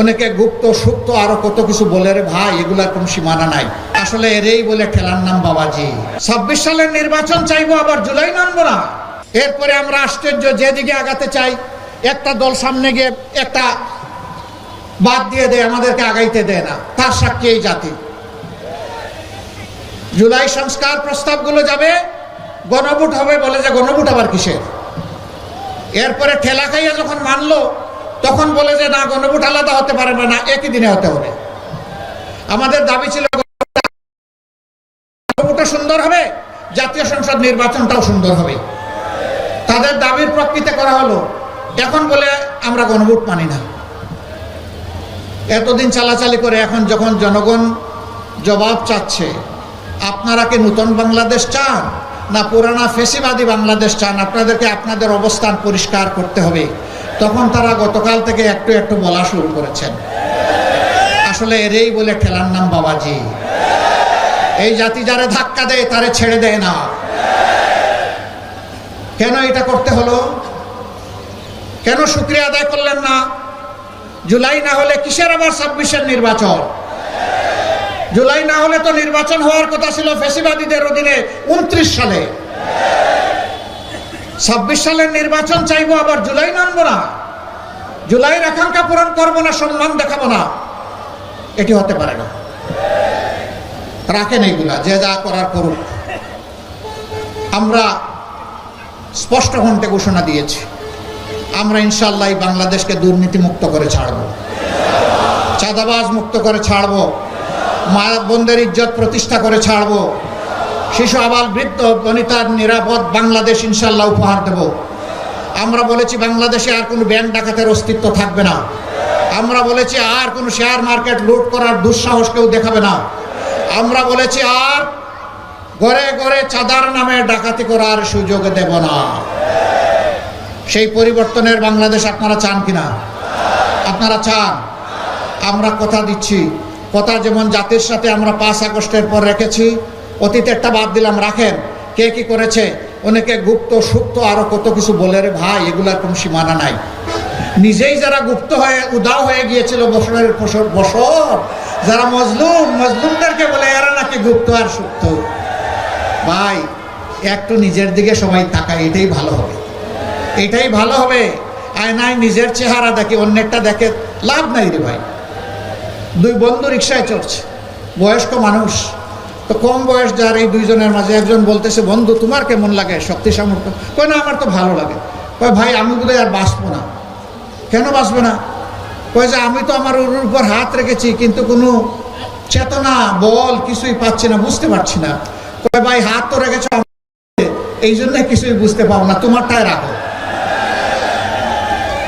অনেকে গুপ্ত, সুপ্ত, আরও কত কিছু বলে রে ভাই এগুলার কোনো সীমানা নাই? আসলে এরেই বলে খেলার নাম বাবাজি। ছাব্বিশ সালের নির্বাচন চাইব আবার জুলাই নামবো না? এরপরে আমরা আশ্চর্য, যেদিকে আগাতে চাই, একটা দল সামনে গিয়ে একটা বাদ দিয়ে দেয়, আমাদেরকে আগাইতে দেয় না। তার সাক্ষী এই জাতি। জুলাই সংস্কার প্রস্তাবগুলো যাবে, গণভোট হবে বলে যে গণভোট আবার কিসের? এরপরে ঠেলা খাইয়া যখন মানলো বলে যে, না গণভোট আলাদা হতে পারে না একই দিনে হতে হবে। আমাদের দাবি ছিল সুন্দর হবে, জাতীয় সংসদ নির্বাচনটাও সুন্দর হবে। তাদের দাবির প্রকৃতি করা হলো, এখন বলে, আমরা গণভোট মানি না। এতদিন চালাচালি করে এখন যখন জনগণ জবাব চাচ্ছে, আপনারা কি নতুন বাংলাদেশ চান, না পুরানা ফেসিবাদী বাংলাদেশ চান? আপনাদেরকে আপনাদের অবস্থান পরিষ্কার করতে হবে। তখন তারা গতকাল থেকে একটু একটু বলা শুরু করেছেন। আসলে এরেই বলে ঠেলার নাম বাবাজি। এই জাতি যারা ধাক্কা দেয়, তারে ছেড়ে দেয় না। কেন এটা করতে হলো? কেন শুক্রিয়া আদায় করলেন না? জুলাই না হলে কিসের আবার ছাব্বিশের নির্বাচন? জুলাই না হলে তো নির্বাচন হওয়ার কথা ছিল ফেসিবাদীদের অধীনে, উনত্রিশ সালে। ছাব্বিশ সালের নির্বাচন চাইব আবার জুলাই নামবো না। জুলাইয়ের আকাঙ্ক্ষা পূরণ করব না, সম্মান দেখাবো না। এটি হতে পারে না। রাখেন এইগুলা, যে যা করার করুক। আমরা স্পষ্ট ঘন্টে ঘোষণা দিয়েছি, আমরা ইনশাল্লাহ বাংলাদেশকে দুর্নীতি মুক্ত করে ছাড়ব। চাঁদাবাজ মুক্ত করে ছাড়ব। মা বোনদের ইজ্জত প্রতিষ্ঠা করে ছাড়ব। শিশু আবাল বৃদ্ধ বনিতার নিরাপদ বাংলাদেশ ইনশাল্লাহ উপহার দেব। আমরা বলেছি বাংলাদেশে আর কোনো ব্যাংক ডাকাতের অস্তিত্ব থাকবে না। আমরা বলেছি আর কোনো শেয়ার মার্কেট লুট করার দুঃসাহস কেউ দেখাবে না। আমরা বলেছি আর ঘরে ঘরে চাঁদার নামে ডাকাতি করার সুযোগ দেব না। সেই পরিবর্তনের বাংলাদেশ আপনারা চান কিনা? আপনারা চান। আমরা কথা দিচ্ছি। কথা যেমন জাতির সাথে আমরা পাঁচ আগস্টের পর রেখেছি অতীতেরটা বাদ দিলাম, রাখেন। কে কি করেছে? অনেকে গুপ্ত, সুপ্ত, আরও কত কিছু বলে, রে ভাই, এগুলার কোনো সীমানা নাই। নিজেই যারা গুপ্ত হয়ে, উদাও হয়ে গিয়েছিল বছরের বছর বছর যারা মজলুম, মজলুমদেরকে বলে, এরা নাকি গুপ্ত আর সুপ্ত? ভাই, একটু নিজের দিকে সবাই তাকায়, এটাই ভালো হবে। এটাই ভালো হবে। আয়নায় নিজের চেহারা দেখে, অন্যেরটা দেখে লাভ নাই রে ভাই। দুই বন্ধু রিক্সায় চড়ছে। বয়স্ক মানুষ। তো কম বয়স যার এই দুইজনের মাঝে একজন বলতেছে, বন্ধু, তোমার কেমন লাগে? শক্তি, সামর্থ্য। কই না, আমার তো ভালো লাগে। কয়, ভাই, আমি বোধহয় আর বাঁচবো না। কেন বাঁচবে না? কয় যে, আমি তো আমার ওর উপর হাত রেখেছি, কিন্তু কোনো চেতনা, বল কিছুই পাচ্ছি না, বুঝতে পারছি না। কয়, ভাই, হাত তো রেখেছো এই জন্য কিছুই বুঝতে পাও না, তোমারটাই রাখো